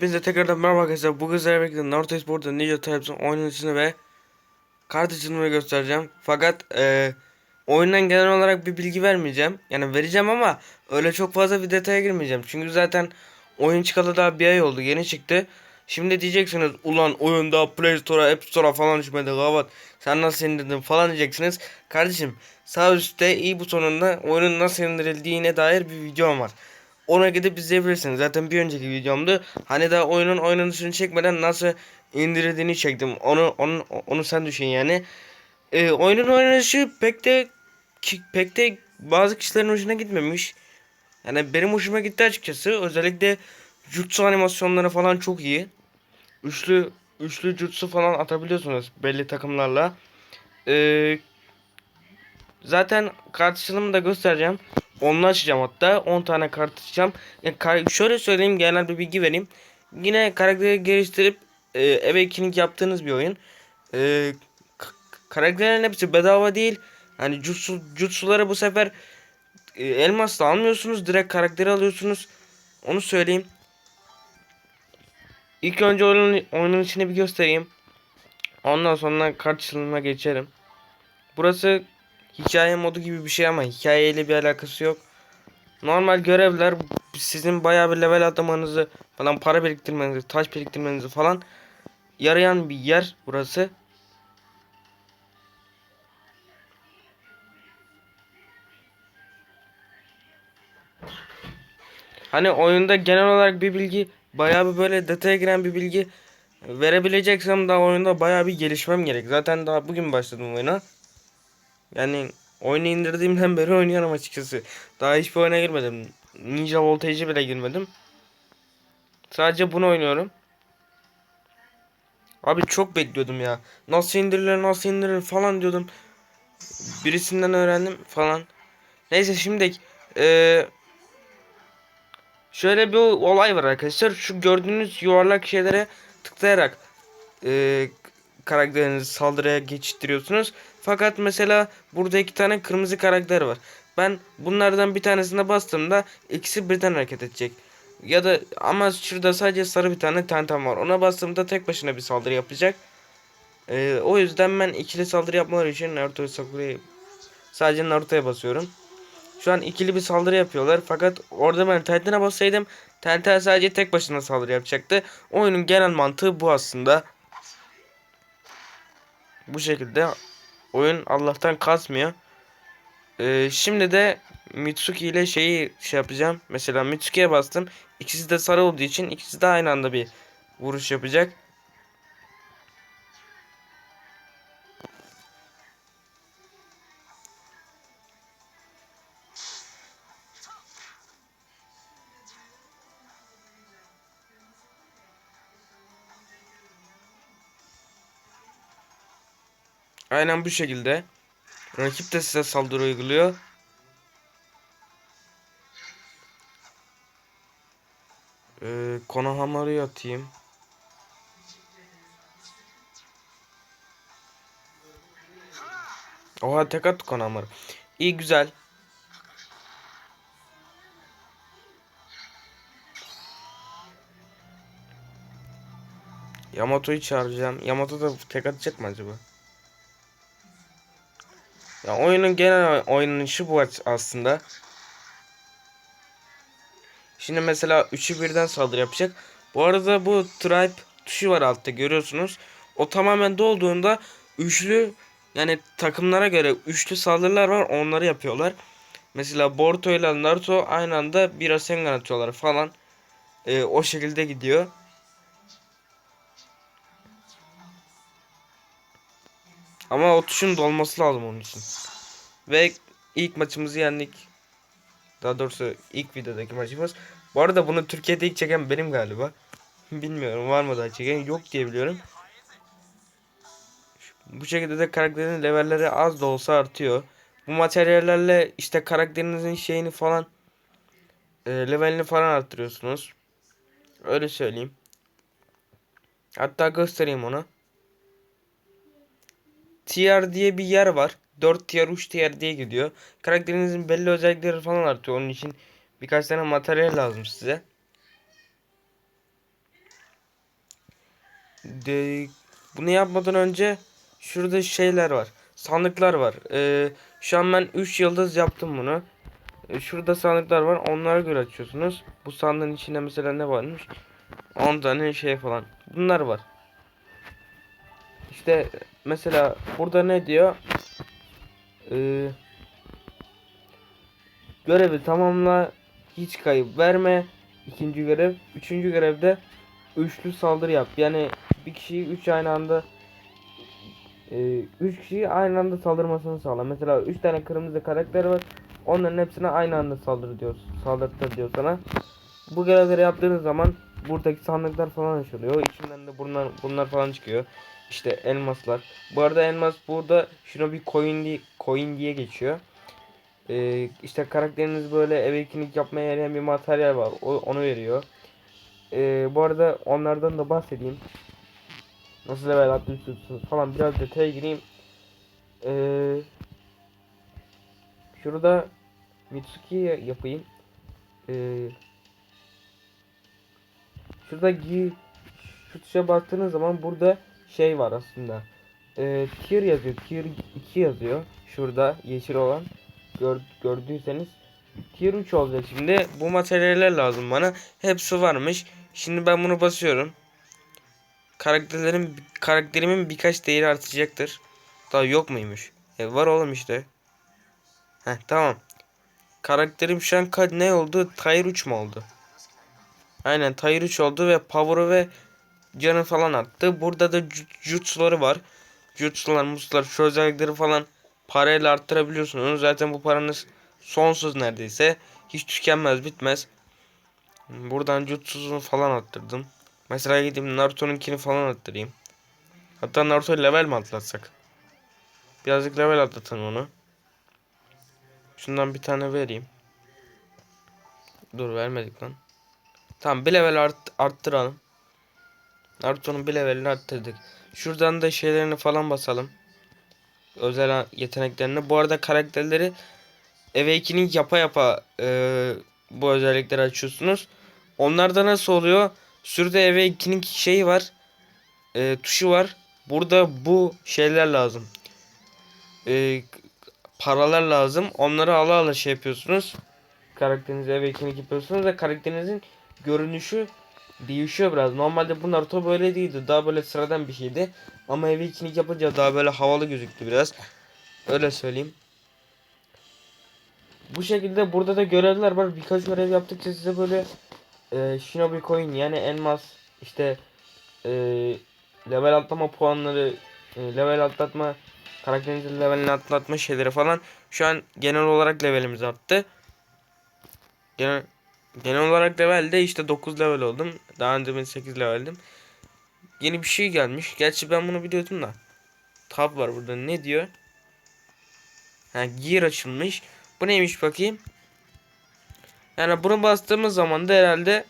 Hepinize tekrardan merhaba arkadaşlar. Bugün sizlerle birlikte Naruto Espor'da Ninja Types'ın oynanışını ve kart açılımını göstereceğim. Fakat e, oyundan genel olarak bir bilgi vermeyeceğim. Yani vereceğim ama öyle çok fazla bir detaya girmeyeceğim. Çünkü zaten oyun çıkalı daha bir ay oldu. Yeni çıktı. Şimdi diyeceksiniz ulan oyun daha Play Store'a App Store'a falan düşmedi kavat. Sen nasıl indirdin falan diyeceksiniz. Kardeşim sağ üstte i butonunda oyunun nasıl indirildiğine dair bir videom var. Ona gidip izleyebilirsiniz. Zaten bir önceki videomdu. Hani daha oyunun oynanışını çekmeden nasıl indirildiğini çektim. Onu onu onu sen düşün yani. Ee, oyunun oynanışı pek de pek de bazı kişilerin hoşuna gitmemiş. Yani benim hoşuma gitti açıkçası. Özellikle jutsu animasyonları falan çok iyi. Üçlü üçlü jutsu falan atabiliyorsunuz belli takımlarla. Ee, zaten kart açılımını da göstereceğim. Onu açacağım hatta. 10 tane kart açacağım. Yani şöyle söyleyeyim genel bir bilgi vereyim. Yine karakteri geliştirip e, awakening yaptığınız bir oyun. E, karakterlerin hepsi bedava değil. Hani jutsu, jutsuları bu sefer e, elmasla almıyorsunuz. Direkt karakteri alıyorsunuz. Onu söyleyeyim. İlk önce oyunun, oyunun içini bir göstereyim. Ondan sonra kart açılımına geçerim. Burası hikaye modu gibi bir şey ama hikayeyle bir alakası yok. Normal görevler sizin bayağı bir level atlamanızı falan para biriktirmenizi, taş biriktirmenizi falan yarayan bir yer burası. Hani oyunda genel olarak bir bilgi bayağı bir böyle detaya giren bir bilgi verebileceksem daha oyunda bayağı bir gelişmem gerek. Zaten daha bugün başladım oyuna. Yani oyunu indirdiğimden beri oynuyorum açıkçası. Daha hiçbir oyuna girmedim. Ninja Voltage'e bile girmedim. Sadece bunu oynuyorum. Abi çok bekliyordum ya. Nasıl indirilir nasıl indirilir falan diyordum. Birisinden öğrendim falan. Neyse şimdi eee şöyle bir olay var arkadaşlar. Şu gördüğünüz yuvarlak şeylere tıklayarak eee karakterinizi saldırıya geçittiriyorsunuz. Fakat mesela burada iki tane kırmızı karakter var. Ben bunlardan bir tanesine bastığımda ikisi birden hareket edecek. Ya da ama şurada sadece sarı bir tane tentem var. Ona bastığımda tek başına bir saldırı yapacak. Ee, o yüzden ben ikili saldırı yapmaları için Naruto Sakura'yı sadece Naruto'ya basıyorum. Şu an ikili bir saldırı yapıyorlar. Fakat orada ben Titan'a bassaydım Titan sadece tek başına saldırı yapacaktı. Oyunun genel mantığı bu aslında. Bu şekilde oyun Allah'tan kasmıyor. Ee, şimdi de Mitsuki ile şeyi şey yapacağım. Mesela Mitsuki'ye bastım. İkisi de sarı olduğu için ikisi de aynı anda bir vuruş yapacak. Aynen bu şekilde. Rakip de size saldırı uyguluyor. Ee, Konohamaru'yu atayım. Oha tek attı Konohamaru. İyi güzel. Yamato'yu çağıracağım. Yamato da tek atacak mı acaba? Ya oyunun genel oynanışı bu aslında. Şimdi mesela üçü birden saldırı yapacak. Bu arada bu tribe tuşu var altta görüyorsunuz. O tamamen dolduğunda üçlü yani takımlara göre üçlü saldırılar var onları yapıyorlar. Mesela Boruto ile Naruto aynı anda bir Rasengan atıyorlar falan. Ee, o şekilde gidiyor. Ama o tuşun dolması lazım onun için. Ve ilk maçımızı yendik. Daha doğrusu ilk videodaki maçımız. Bu arada bunu Türkiye'de ilk çeken benim galiba. Bilmiyorum var mı daha çeken yok diye biliyorum. Bu şekilde de karakterin levelleri az da olsa artıyor. Bu materyallerle işte karakterinizin şeyini falan e, levelini falan arttırıyorsunuz. Öyle söyleyeyim. Hatta göstereyim onu. Tier diye bir yer var. 4 tier 3 tier diye gidiyor. Karakterinizin belli özellikleri falan artıyor. Onun için birkaç tane materyal lazım size. de, bunu yapmadan önce şurada şeyler var. Sandıklar var. Ee, şu an ben 3 yıldız yaptım bunu. Ee, şurada sandıklar var. Onlara göre açıyorsunuz. Bu sandığın içinde mesela ne varmış? 10 tane şey falan. Bunlar var. İşte mesela burada ne diyor? Ee, görevi tamamla hiç kayıp verme. İkinci görev. Üçüncü görevde üçlü saldırı yap. Yani bir kişiyi üç aynı anda e, üç kişiyi aynı anda saldırmasını sağla. Mesela üç tane kırmızı karakter var. Onların hepsine aynı anda saldırı diyor. Saldırtır diyor sana. Bu görevleri yaptığınız zaman buradaki sandıklar falan açılıyor. İçinden de bunlar bunlar falan çıkıyor. İşte elmaslar. Bu arada elmas burada şuna bir coin diye, coin diye geçiyor. Ee, işte karakteriniz böyle evekinik yapmaya yarayan bir materyal var. O, onu veriyor. Ee, bu arada onlardan da bahsedeyim. Nasıl level atlıyorsunuz falan biraz detaya gireyim. Ee, şurada Mitsuki yapayım. Ee, şurada gi şu tuşa bastığınız zaman burada şey var aslında. Ee, tier yazıyor. Tier 2 yazıyor. Şurada yeşil olan. Gör, gördüyseniz. Tier 3 olacak şimdi. Bu materyaller lazım bana. Hepsi varmış. Şimdi ben bunu basıyorum. Karakterlerin karakterimin birkaç değeri artacaktır. Daha yok muymuş? E, var oğlum işte. Heh tamam. Karakterim şu an ne oldu? Tier 3 mu oldu? Aynen Tier 3 oldu ve power'ı ve canı falan arttı. Burada da ju- jutsuları var. Jutsular, muslar, şu özellikleri falan parayla arttırabiliyorsunuz. Zaten bu paranız sonsuz neredeyse. Hiç tükenmez, bitmez. Buradan jutsusunu falan arttırdım. Mesela gideyim Naruto'nunkini falan arttırayım. Hatta Naruto level mi atlatsak? Birazcık level atlatalım onu. Şundan bir tane vereyim. Dur vermedik lan. Tamam bir level art, arttıralım. Naruto'nun bir levelini arttırdık. Şuradan da şeylerini falan basalım. Özel yeteneklerini. Bu arada karakterleri Awakening yapa yapa e, bu özellikleri açıyorsunuz. Onlarda nasıl oluyor? Şurada Awakening şeyi var. E, tuşu var. Burada bu şeyler lazım. E, paralar lazım. Onları ala ala şey yapıyorsunuz. Karakterinize Awakening yapıyorsunuz ve karakterinizin görünüşü değişiyor biraz. Normalde bu Naruto böyle değildi. Daha böyle sıradan bir şeydi. Ama Awakening yapınca daha böyle havalı gözüktü biraz. Öyle söyleyeyim. Bu şekilde burada da görevler var. Birkaç görev yaptıkça size böyle e, Shinobi Coin yani elmas işte e, level atlama puanları e, level atlatma karakterinizin levelini atlatma şeyleri falan şu an genel olarak levelimiz arttı. Genel, genel olarak levelde işte 9 level oldum. Daha önce ben 8 leveldim. Yeni bir şey gelmiş. Gerçi ben bunu biliyordum da. Tab var burada. Ne diyor? Ha gear açılmış. Bu neymiş bakayım? Yani bunu bastığımız zaman da herhalde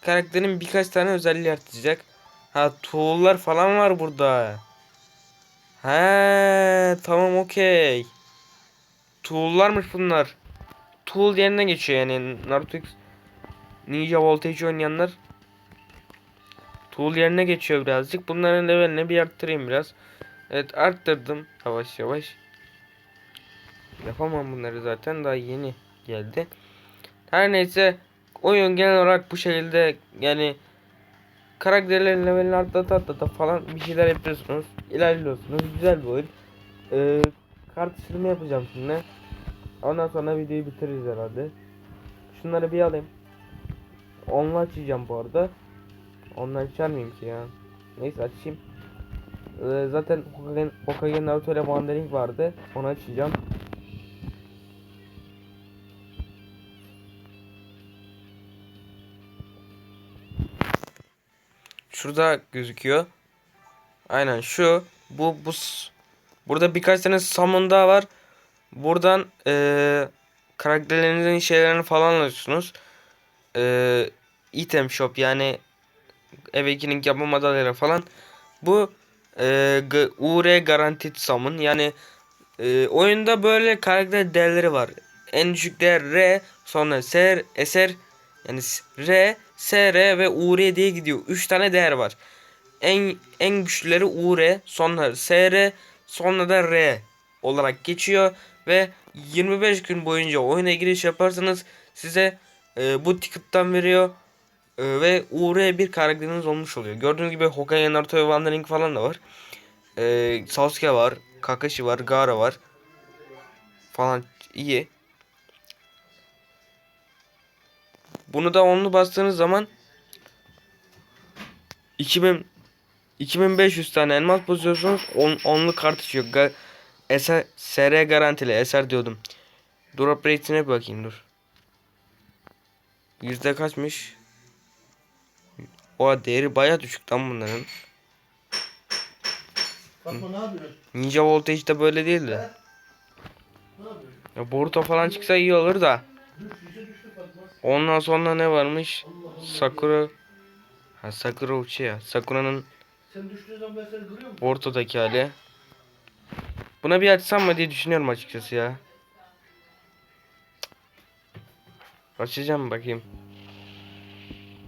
karakterin birkaç tane özelliği artacak. Ha tool'lar falan var burada. He tamam okey. Tool'larmış bunlar. Tool yerine geçiyor yani Naruto X Ninja Voltage oynayanlar Tool yerine geçiyor birazcık. Bunların levelini bir arttırayım biraz. Evet arttırdım yavaş yavaş. Yapamam bunları zaten daha yeni geldi. Her neyse oyun genel olarak bu şekilde yani karakterlerin levelini atlata atlata falan bir şeyler yapıyorsunuz. ilerliyorsunuz. Güzel bir oyun. Ee, kart silimi yapacağım şimdi. Ondan sonra videoyu bitiririz herhalde. Şunları bir alayım. Onunla açacağım bu arada. Onunla açar mıyım ki ya? Neyse açayım. Ee, zaten Hokage, Hokage Naruto ile Wandering vardı. Onu açacağım. Şurada gözüküyor. Aynen şu. Bu bu burada birkaç tane summon daha var. Buradan eee karakterlerinizin şeylerini falan alıyorsunuz. Eee item shop yani Awakening yapma madalyaları falan. Bu G- UR Guaranteed Summon yani eee, oyunda böyle karakter değerleri var. En düşük değer R sonra SR, SR yani R, SR ve UR diye gidiyor. 3 tane değer var. en en güçlüleri UR, sonra SR, sonra da R olarak geçiyor ve 25 gün boyunca oyuna giriş yaparsanız size e, bu ticket'tan veriyor E, ve UR bir karakteriniz olmuş oluyor. Gördüğünüz gibi Hokage, Naruto ve Wandering falan da var. E, Sasuke var, Kakashi var, Gaara var falan iyi. Bunu da onlu bastığınız zaman 2000 2500 tane elmas bozuyorsunuz. 10 onlu kart çıkıyor. Ga eser, SR garantili. Eser diyordum. Drop rate'ine bakayım dur. Yüzde kaçmış? O değeri baya düşük lan bunların. Fatma ne yapıyorsun? Ninja Voltage de böyle değildi. Ne yapıyorsun? Ya Boruto falan çıksa iyi olur da. Ondan sonra ne varmış? Sakura. Ha Sakura. Sakura'nın seni görüyor musun? Boruto'daki hali. Buna bir açsam mı diye düşünüyorum açıkçası ya. Açacağım bakayım.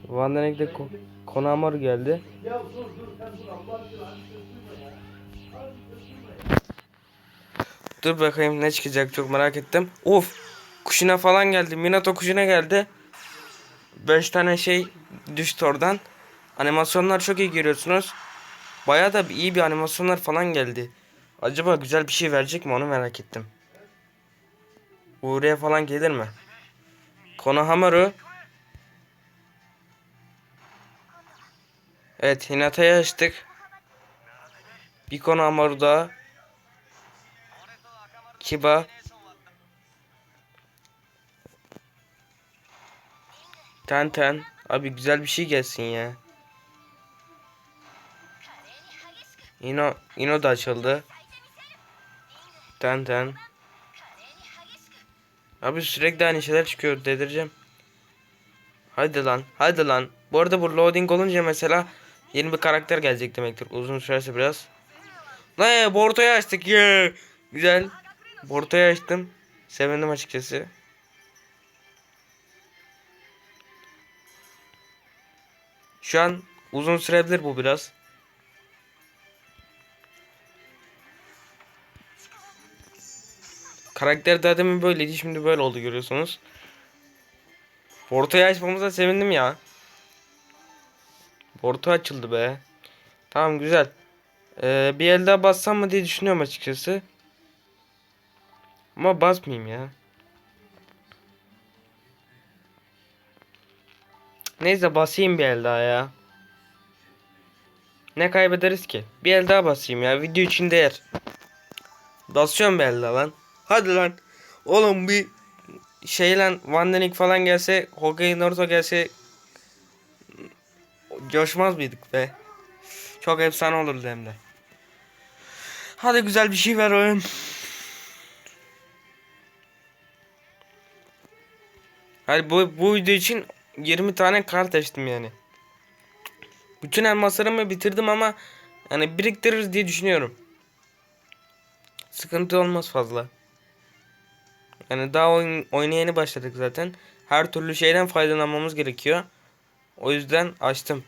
Vandenek'te ko Konamaru geldi. Ya dur dur sen dur Allah aşkına. Dur bakayım ne çıkacak çok merak ettim. Of! Kuşuna falan geldi. Minato kuşuna geldi. 5 tane şey düştü oradan. Animasyonlar çok iyi görüyorsunuz. Bayağı da iyi bir animasyonlar falan geldi. Acaba güzel bir şey verecek mi onu merak ettim. Uğur'ya falan gelir mi? Konohamaru. Evet Hinata'yı açtık. Bir Konohamaru daha. Kiba. Ten ten. Abi güzel bir şey gelsin ya. Ino, Ino da açıldı. Ten ten. Abi sürekli aynı şeyler çıkıyor dedireceğim. Hadi lan hadi lan. Bu arada bu loading olunca mesela yeni bir karakter gelecek demektir. Uzun sürerse biraz. Ne Borto'yu açtık ya. Güzel. Borto'yu açtım. Sevindim açıkçası. Şu an uzun sürebilir bu biraz. Karakter daha demin böyleydi şimdi böyle oldu görüyorsunuz. Porto'yu açmamıza sevindim ya. Porto açıldı be. Tamam güzel. Ee, bir el daha bassam mı diye düşünüyorum açıkçası. Ama basmayayım ya. Neyse basayım bir el daha ya. Ne kaybederiz ki? Bir el daha basayım ya. Video için değer. Basıyorum bir el daha lan. Hadi lan. Oğlum bir şey lan Vandenik falan gelse Hokage Naruto gelse coşmaz mıydık be? Çok efsane olurdu hem de. Hadi güzel bir şey ver oyun. Hadi bu, bu video için 20 tane kart açtım yani. Bütün elmaslarımı bitirdim ama yani biriktiririz diye düşünüyorum. Sıkıntı olmaz fazla. Yani daha oyun, oyuna başladık zaten. Her türlü şeyden faydalanmamız gerekiyor. O yüzden açtım.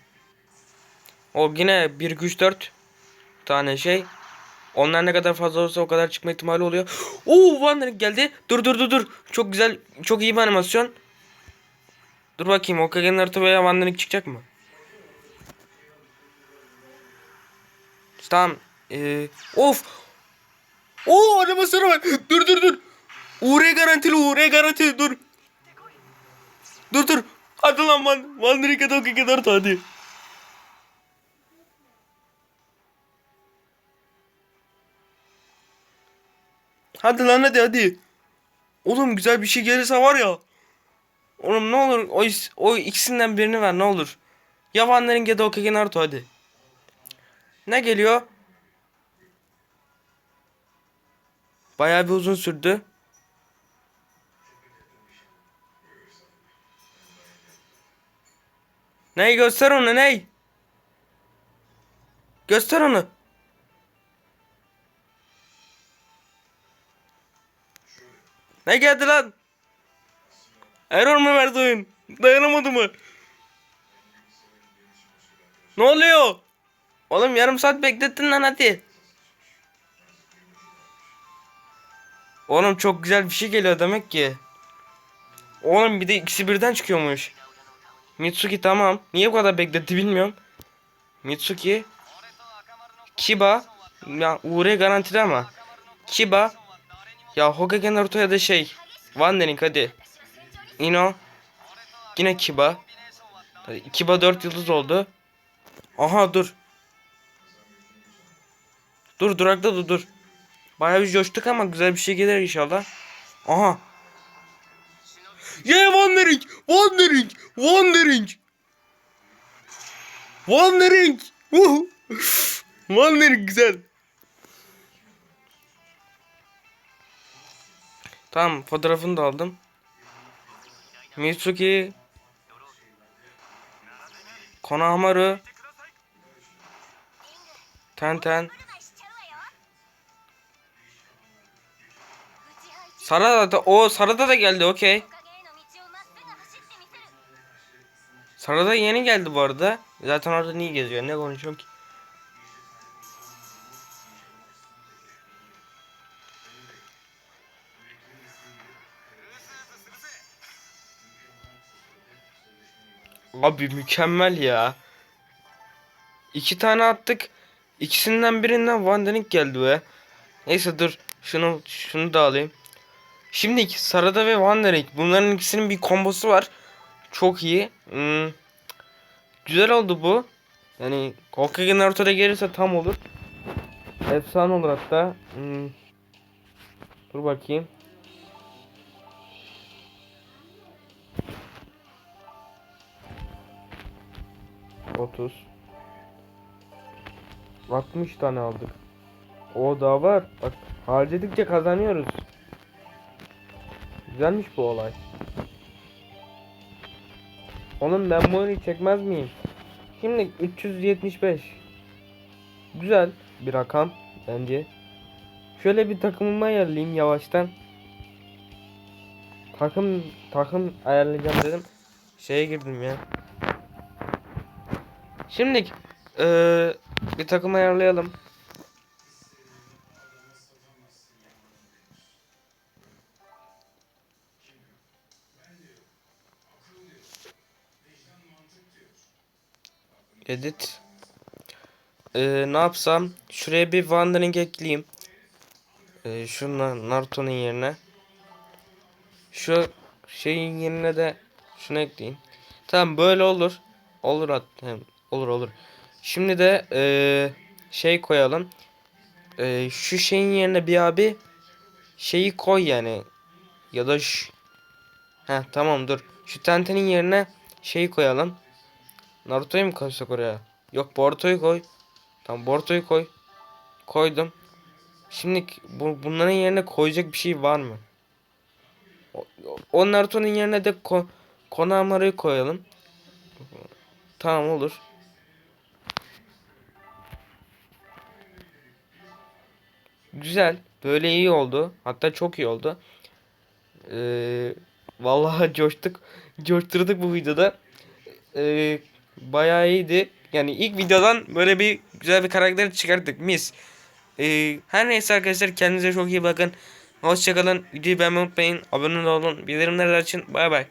O yine 1 3 4 tane şey. Onlar ne kadar fazla olursa o kadar çıkma ihtimali oluyor. Oo Wandering geldi. Dur dur dur dur. Çok güzel, çok iyi bir animasyon. Dur bakayım Hokage Naruto veya Wandering çıkacak mı? Tamam. Ee, of. Oo animasyonu var. Dur dur dur. Uğur'e garantili Uğur'e garantili dur. Dur dur. Hadi lan man. Da Hokage Naruto hadi. Hadi lan hadi hadi. Oğlum güzel bir şey gelirse var ya. Oğlum ne olur o, o ikisinden birini ver ne olur. Ya Wandering ya da Hokage Naruto hadi. Ne geliyor? Bayağı bir uzun sürdü. Ney göster onu ney? Göster onu. Ne geldi lan? Error mu verdi oyun? Dayanamadı mı? Ne oluyor? Oğlum yarım saat beklettin lan hadi. Oğlum çok güzel bir şey geliyor demek ki. Oğlum bir de ikisi birden çıkıyormuş. Mitsuki tamam. Niye bu kadar bekletti bilmiyorum. Mitsuki. Kiba. Ya Ure garantili ama. Kiba. Ya Hokage Naruto ya da şey. Wandering hadi. Ino. Yine Kiba. Kiba 4 yıldız oldu. Aha dur. Dur durakta dur dur. Bayağı bir coştuk ama güzel bir şey gelir inşallah. Aha. Yeah Wandering! Wandering! Wandering! Wandering! Woohoo! Wandering güzel. Tamam fotoğrafını da aldım. Mitsuki Konohamaru Tenten Sarada da o Sarada da geldi okey. Sarada yeni geldi bu arada. Zaten orada niye geziyor? Ne konuşuyorum ki? Abi mükemmel ya. İki tane attık. İkisinden birinden Vandenik geldi be. Neyse dur. Şunu şunu da alayım. Şimdi Sarada ve Vandenik. Bunların ikisinin bir kombosu var. Çok iyi. Hmm. Güzel oldu bu. Yani Hokage Naruto'da gelirse tam olur. Efsane olur hatta. Hmm. Dur bakayım. Otuz. 60 tane aldık. O da var. Bak harcadıkça kazanıyoruz. Güzelmiş bu olay. Oğlum ben bu oyunu çekmez miyim? Şimdi 375. Güzel bir rakam bence. Şöyle bir takımımı ayarlayayım yavaştan. Takım takım ayarlayacağım dedim. Şeye girdim ya. Şimdi eee, bir takım ayarlayalım. Edit. Ee, ne yapsam? Şuraya bir Wandering ekleyeyim. Ee, şu Na- Naruto'nun yerine. Şu şeyin yerine de şunu ekleyeyim. Tamam böyle olur. Olur at. hem Olur olur. Şimdi de ee, şey koyalım. Ee, şu şeyin yerine bir abi şeyi koy yani. Ya da şu. Heh tamam dur. Şu tentenin yerine şeyi koyalım. Naruto'yu mu koysak oraya? Yok Boruto'yu koy. Tamam Boruto'yu koy. Koydum. Şimdi bu, bunların yerine koyacak bir şey var mı? O, o Naruto'nun yerine de ko, Konohamaru'yu koyalım. Tamam olur. Güzel. Böyle iyi oldu. Hatta çok iyi oldu. Ee, vallahi coştuk. Coşturduk bu videoda. Ee, bayağı iyiydi. Yani ilk videodan böyle bir güzel bir karakter çıkarttık. Mis. Ee, her neyse arkadaşlar kendinize çok iyi bakın. Hoşçakalın. Videoyu beğenmeyi unutmayın. Abone olun. Bildirimler için. Bay bay.